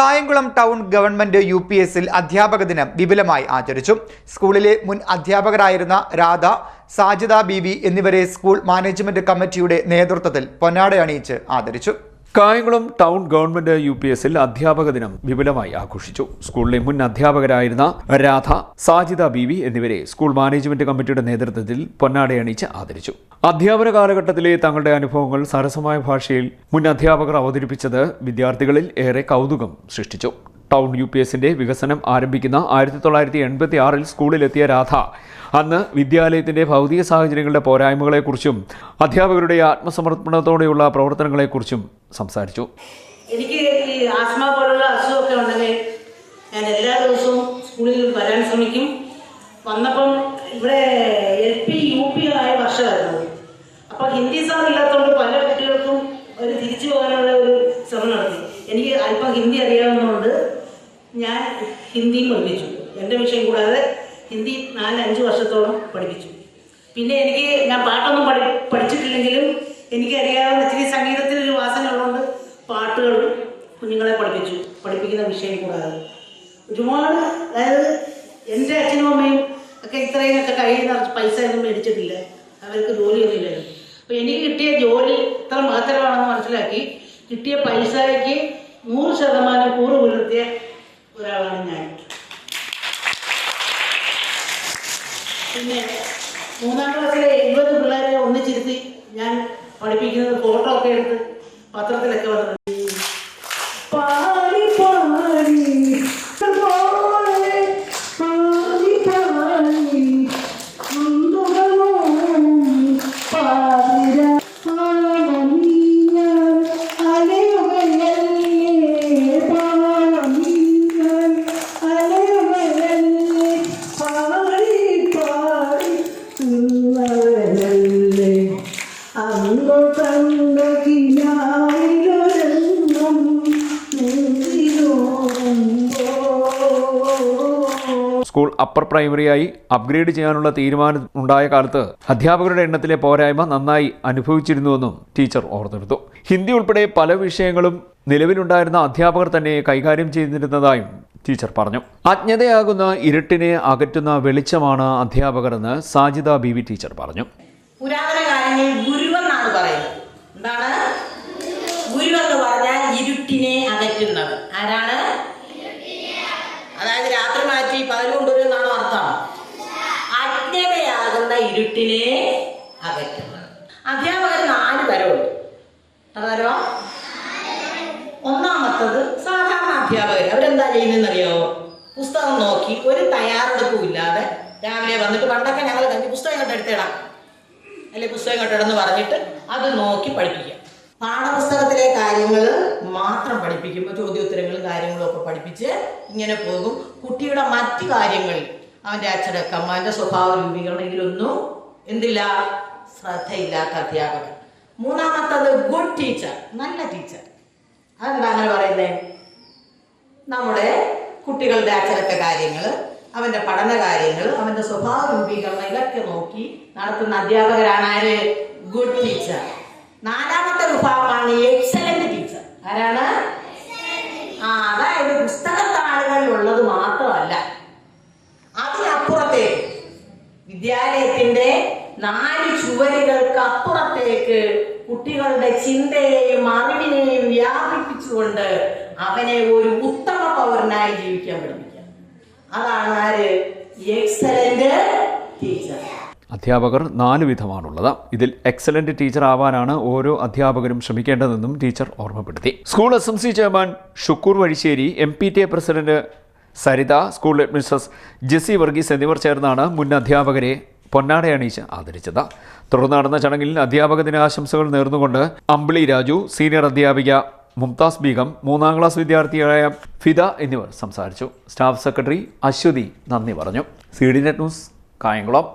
Kayamkulam town government U P എസിൽ അധ്യാപക ദിനം വിപുലമായി ആചരിച്ചു. സ്കൂളിലെ മുൻ അധ്യാപകരായിരുന്ന രാധ സാജിദ ബീവി എന്നിവരെ സ്കൂൾ മാനേജ്മെന്റ് കമ്മിറ്റിയുടെ നേതൃത്വത്തിൽ പൊന്നാട അണിയിച്ച് ആദരിച്ചു. Kayamkulam town government U P എസിൽ അധ്യാപക ദിനം വിപുലമായി ആഘോഷിച്ചു. സ്കൂളിലെ മുൻ അധ്യാപകരായിരുന്ന രാധ സാജിദ ബീവി എന്നിവരെ സ്കൂൾ മാനേജ്മെന്റ് കമ്മിറ്റിയുടെ നേതൃത്വത്തിൽ പൊന്നാടയണിച്ച് ആദരിച്ചു. അധ്യാപന കാലഘട്ടത്തിലെ തങ്ങളുടെ അനുഭവങ്ങൾ സരസമായ ഭാഷയിൽ മുൻ അധ്യാപകർ അവതരിപ്പിച്ചത് വിദ്യാർത്ഥികളിൽ ഏറെ കൗതുകം സൃഷ്ടിച്ചു. ടൗൺ യു പി എസിന്റെ വികസനം ആരംഭിക്കുന്ന ആയിരത്തി തൊള്ളായിരത്തി എൺപത്തി ആറിൽ സ്കൂളിലെത്തിയ രാധ. അന്ന് വിദ്യാലയത്തിന്റെ ഭൗതിക സാഹചര്യങ്ങളുടെ പോരായ്മകളെക്കുറിച്ചും അധ്യാപകരുടെ ആത്മസമർപ്പണത്തോടെയുള്ള പ്രവർത്തനങ്ങളെക്കുറിച്ചും സംസാരിച്ചു. എനിക്ക് ഈ ആസ്മ പോലുള്ള അസുഖമൊക്കെ ഉണ്ടെങ്കിൽ ഞാൻ എല്ലാ ദിവസവും സ്കൂളിൽ വരാൻ ശ്രമിക്കും. വന്നപ്പം ഇവിടെ എൽ പി യു പി ആയ വർഷമായിരുന്നു അപ്പോൾ ഹിന്ദി സാർ ഇല്ലാത്തതുകൊണ്ട് പല കുട്ടികൾക്കും ഒരു തിരിച്ചു പോകാനുള്ള ഒരു ശ്രമം നടത്തി എനിക്ക് അല്പം ഹിന്ദി അറിയാവുന്നതുകൊണ്ട് ഞാൻ ഹിന്ദിയും പഠിപ്പിച്ചു. എന്റെ വിഷയം കൂടാതെ ഹിന്ദി നാല് അഞ്ച് വർഷത്തോളം പഠിപ്പിച്ചു. പിന്നെ എനിക്ക് ഞാൻ പാട്ടൊന്നും പഠി പഠിച്ചിട്ടില്ലെങ്കിലും എനിക്ക് അറിയാവുന്ന ഇച്ചിരി സംഗീതത്തിനൊരു വാസന ഉള്ളതുകൊണ്ട് പാട്ടുകൾ കുഞ്ഞുങ്ങളെ പഠിപ്പിച്ചു. പഠിപ്പിക്കുന്ന വിഷയം കൂടാതെ. ഒരുപാട് അതായത് എന്റെ അച്ഛനും അമ്മയും ഒക്കെ ഇത്രയൊക്കെ കഴിയുന്ന പൈസ ഒന്നും മേടിച്ചിട്ടില്ല. അവർക്ക് ജോലിയൊന്നും ഇല്ലായിരുന്നു അപ്പോൾ എനിക്ക് കിട്ടിയ ജോലി ഇത്ര മഹത്തരമാണെന്ന് മനസ്സിലാക്കി. കിട്ടിയ പൈസയ്ക്ക് നൂറ് ശതമാനം കൂറ് പുലർത്തിയ ഒരാളാണ് ഞാൻ പിന്നെ മൂന്നാം ക്ലാസ്സിലെ എഴുപത് പിള്ളേരെ ഒന്നിച്ചിരുത്തി ഞാൻ പഠിപ്പിക്കുന്നത് ഫോട്ടോ ഒക്കെ എടുത്ത് പത്രത്തിലൊക്കെ വന്നിട്ടുണ്ട്. സ്കൂൾ അപ്പർ പ്രൈമറിയായി അപ്ഗ്രേഡ് ചെയ്യാനുള്ള തീരുമാനം ഉണ്ടായ കാലത്ത് അധ്യാപകരുടെ എണ്ണത്തിലെ പോരായ്മ നന്നായി അനുഭവിച്ചിരുന്നുവെന്നും ടീച്ചർ ഓർത്തെടുത്തു. ഹിന്ദി ഉൾപ്പെടെ പല വിഷയങ്ങളും നിലവിലുണ്ടായിരുന്ന അധ്യാപകർ തന്നെ കൈകാര്യം ചെയ്തിരുന്നതായും ടീച്ചർ പറഞ്ഞു. അജ്ഞതയാകുന്ന ഇരുട്ടിനെ അകറ്റുന്ന വെളിച്ചമാണ് അധ്യാപകർ എന്ന് സാജിദ ബി വി ടീച്ചർ പറഞ്ഞു. പുരാതന കാലങ്ങളിൽ ഗുരുവെന്നാണ് പറയുന്നത്. എന്താണ്? ഗുരുവെന്ന് പറഞ്ഞാൽ ഇരുട്ടിനെ അകറ്റുന്നത്. ആരാണ്? അതായത് രാത്രി മാറ്റി പകൽ കൊണ്ടുവരുമെന്നാണോ അർത്ഥം? അജ്ഞതയാകുന്ന ഇരുട്ടിനെ അകറ്റുന്നത്. അധ്യാപകർ നാല് തരമുണ്ട് അതരോ? ഒന്നാമത്തത് സാധാരണ അധ്യാപകർ. അവരെന്താ ചെയ്യുന്നതെന്ന് അറിയാമോ പുസ്തകം നോക്കി ഒരു തയ്യാറെടുപ്പും ഇല്ലാതെ രാവിലെ വന്നിട്ട് പണ്ടൊക്കെ ഞങ്ങൾ കഴിഞ്ഞ് പുസ്തകം ഇങ്ങോട്ട് എടുത്തിടാം. അല്ലെ പുസ്തകം ഇടന്ന് പറഞ്ഞിട്ട് അത് നോക്കി പഠിപ്പിക്കുക. പാഠപുസ്തകത്തിലെ കാര്യങ്ങൾ മാത്രം പഠിപ്പിക്കുമ്പോൾ ചോദ്യോത്തരങ്ങളും കാര്യങ്ങളും ഒക്കെ പഠിപ്പിച്ച് ഇങ്ങനെ പോകും. കുട്ടിയുടെ മറ്റു കാര്യങ്ങളിൽ അവന്റെ അച്ചടക്കം അവന്റെ സ്വഭാവ രൂപീകരണം എന്തില്ല? ശ്രദ്ധയില്ലാത്ത അധ്യാപകൻ. മൂന്നാമത്തത് ഗുഡ് ടീച്ചർ നല്ല ടീച്ചർ അതെന്താ അങ്ങനെ പറയുന്നത് നമ്മുടെ കുട്ടികളുടെ അച്ചടക്ക കാര്യങ്ങൾ അവന്റെ പഠന കാര്യങ്ങൾ അവന്റെ സ്വഭാവ രൂപീകരണം ഇതൊക്കെ നോക്കി നടത്തുന്ന അധ്യാപകരാണ് ആര്? ഗുഡ് ടീച്ചർ നാലാമത്തെ വിഭാഗമാണ് എക്സലന്റ് ടീച്ചർ ആരാണ്? ആ അതായത് പുസ്തകത്താളുകളിൽ ഉള്ളത് മാത്രമല്ല. അതിനപ്പുറത്തേക്ക് വിദ്യാലയത്തിന്റെ നാല് ചുവരുകൾക്ക് അപ്പുറത്തേക്ക് കുട്ടികളുടെ ചിന്തയെയും അറിവിനെയും വ്യാപിപ്പിച്ചുകൊണ്ട് അവനെ ഒരു ഉത്തമ പൗരനായി ജീവിക്കാൻ പഠിപ്പിക്കാം. അതാണ് ആര്? എക്സലന്റ് ടീച്ചർ അധ്യാപകർ നാല് വിധമാണുള്ളത്. ഇതിൽ എക്സലന്റ് ടീച്ചർ ആവാനാണ് ഓരോ അധ്യാപകരും ശ്രമിക്കേണ്ടതെന്നും ടീച്ചർ ഓർമ്മപ്പെടുത്തി. School S M C chairman Shukkoor Vazhissery M P T A president Saritha school administrators Jessy Varghese എന്നിവർ ചേർന്നാണ് മുൻ അധ്യാപകരെ പൊന്നാടയണിയിച്ച് ആദരിച്ചത്. തുടർന്ന് നടന്ന ചടങ്ങിൽ അധ്യാപക ദിനാശംസകൾ നേർന്നുകൊണ്ട് അമ്പിളി രാജു സീനിയർ അധ്യാപിക മുംതാസ് ബീഗം മൂന്നാം ക്ലാസ് വിദ്യാർത്ഥിയായ ഫിദ എന്നിവർ സംസാരിച്ചു. സ്റ്റാഫ് സെക്രട്ടറി അശ്വതി നന്ദി പറഞ്ഞു. C D net news Kayamkulam.